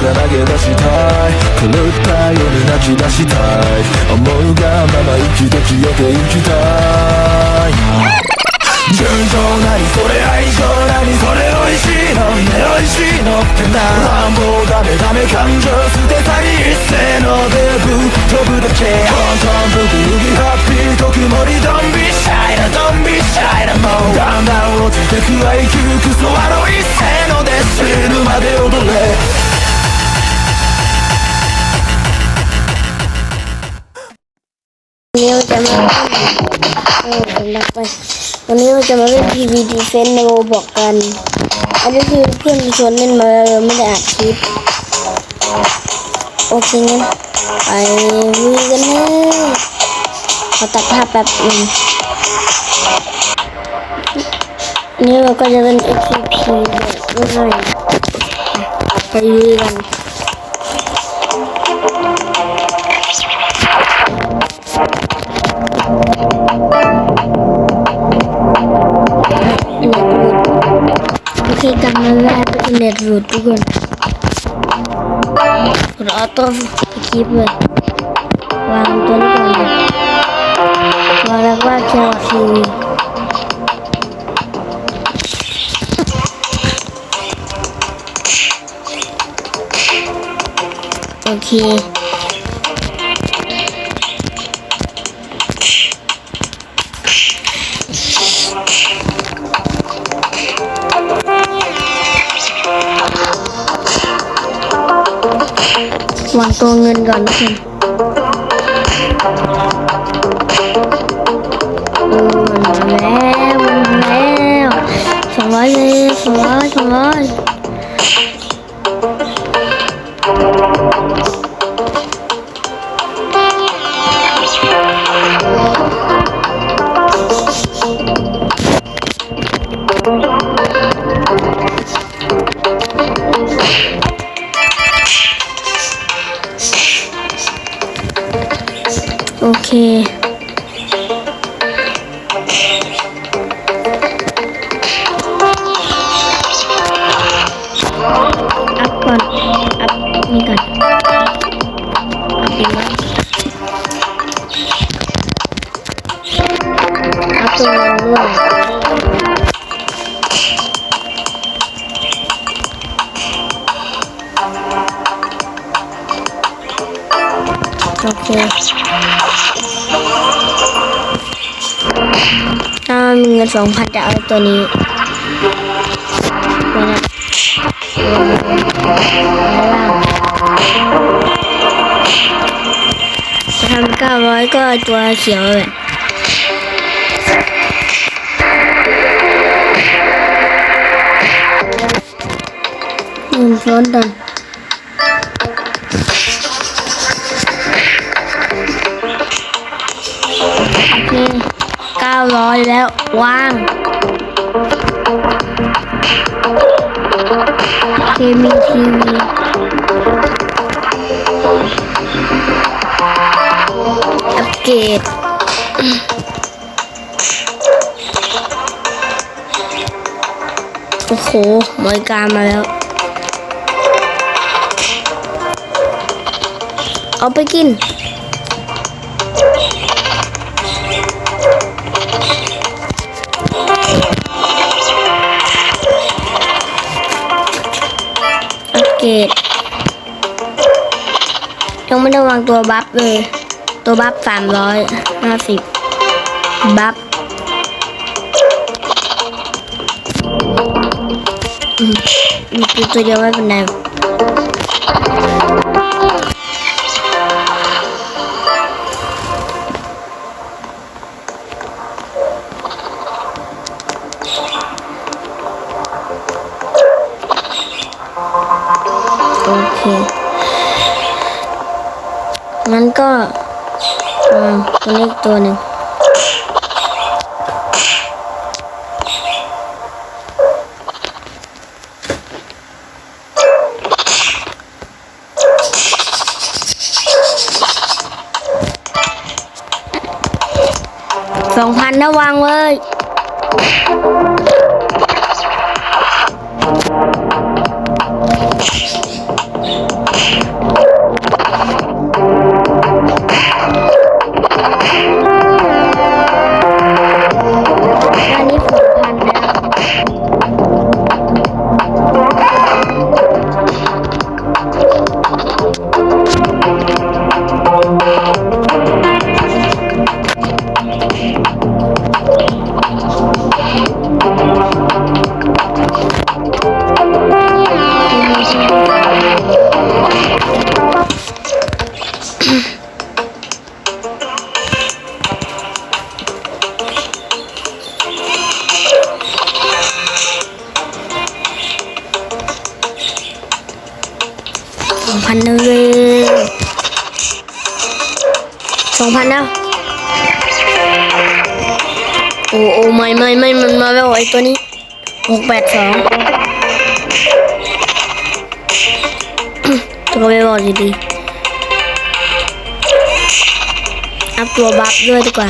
投げ出したい。狂ったように泣き出したい。思うがまま生きて消えていきたい。純情なりそれ愛情なりそれ美味しいの。ね美味しいの。ってな乱暴ダメダメ感情捨てたり一斉のデブ。飛ぶだけ。 นนี้เราจะมาเออผมดักไป วันนี้เราจะมาเล่น PV Defense ในโรบอกกัน อันนี้คือเพื่อนชวนเล่นมาเลยไม่ได้อัดคลิป โอเคงั้นไปลุยกันเลยขอตัดภาพแป๊บนึงนี่เราก็จะเล่น XCP แบบง่ายไปลุยกัน แล้วเป็นเน็ตรู ตัวเงินก่อนนะคุณเออมันมาแล้วมันมาแล้วสองร้อยเลยสองร้อยสองร้อย โอเคอัพก่อ มากอัพตัวนั้นด้วยโอเคถ้ามีเงินสองพันจะเอาตัวนี้ตัวนี้จะทำเก้าร้อยก็ตัวเขียวเลยหนึ่งช้อนดันโอเคเก้าร้อยแล้ววางเคมีทีวีอัปเกรดโอ้โหบริการมาแล้ว เอาไปกิน อัปเกรดยังไม่ได้วางตัวบัฟเลย ตัวบัฟสามร้อยห้าสิบบัฟอืมมีตัวเดียวไม่เป็นไร งั้นก็อ่าตัวนี้ตัวหนึ่งสองพันนะวางเว้ย ทันแล้ว โอ้โอ้ไม่ไม่ไม่มันมาแล้วไอ้ตัวนี้หกแปดสองตัวไปบอกดีๆอัพตัวบัฟด้วยดีกว่า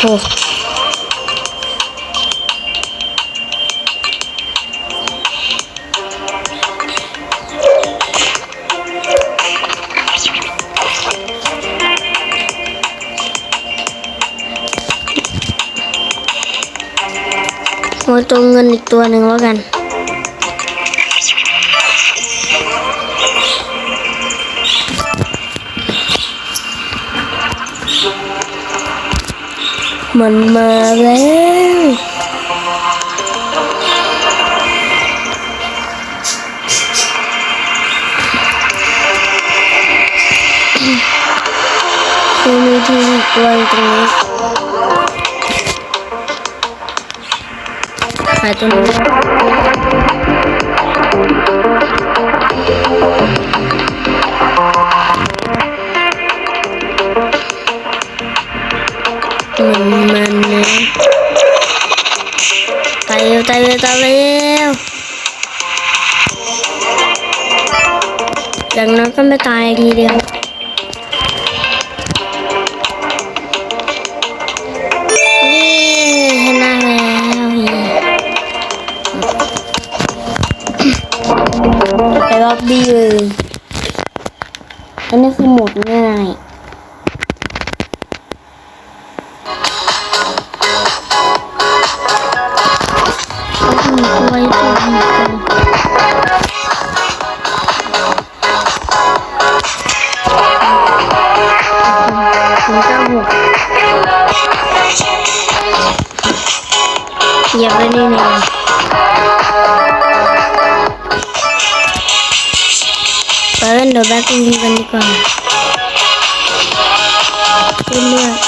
โอ้ โหเอาตัวเงินอีกตัวหนึ่งแล้วกัน มันมาแล้วคือมีที่ตัวตรงนี้ายตัวนี้ด้วยมันมันนะตายเร็วตายเร็วตายเร็วอย่างนั้นก็ไม่ตายทีเดียว เอาไว้ตัวนี้ก่อน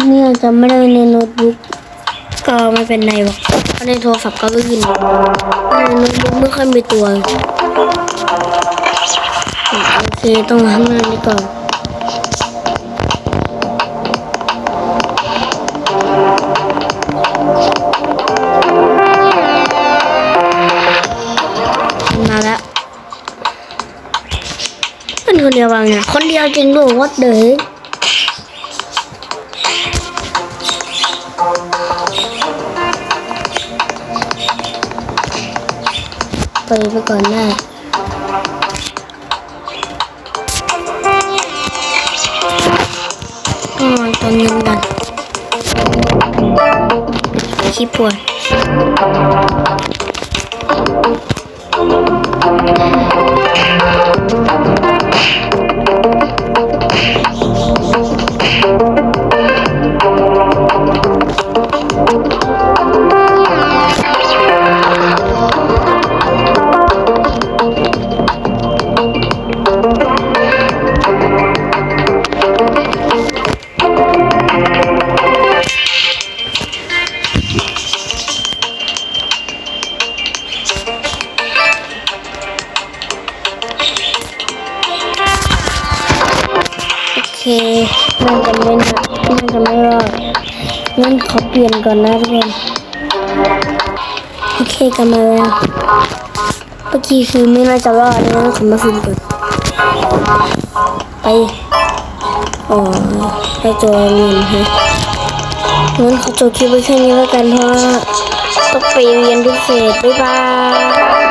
ที่นี่เราจะไม่ได้ในโน้ตบุ๊กก็ไม่เป็นไรหรอกเพราะในโทรศัพท์ก็ลื่นในโน้ตบุ๊กไม่ค่อยมีตัวโอเคต้องทำงานนี้ก่อนมาแล้วเป็นคนเดียวบางเนี่ยคนเดียวจริงด้วยวัดเด ไปไปก่อนได้ตองวางตัวเงินกันขี้ปวด โอเคน่าจะไม่นะน่าจะไม่รอดงั้นขอเปลี่ยนก่อนนะทุกคนโอเคกลันมาแล้วเมื่อกี้คือไม่น่าจะรอดนะขอมาฟิล์ก่อนไปอ๋อไปตัวเงินฮะงั้นขอจบคลิปไว้แค่นี้แล้วกันเพราะต้องไปเรียนพิเศษบ๊ายบาย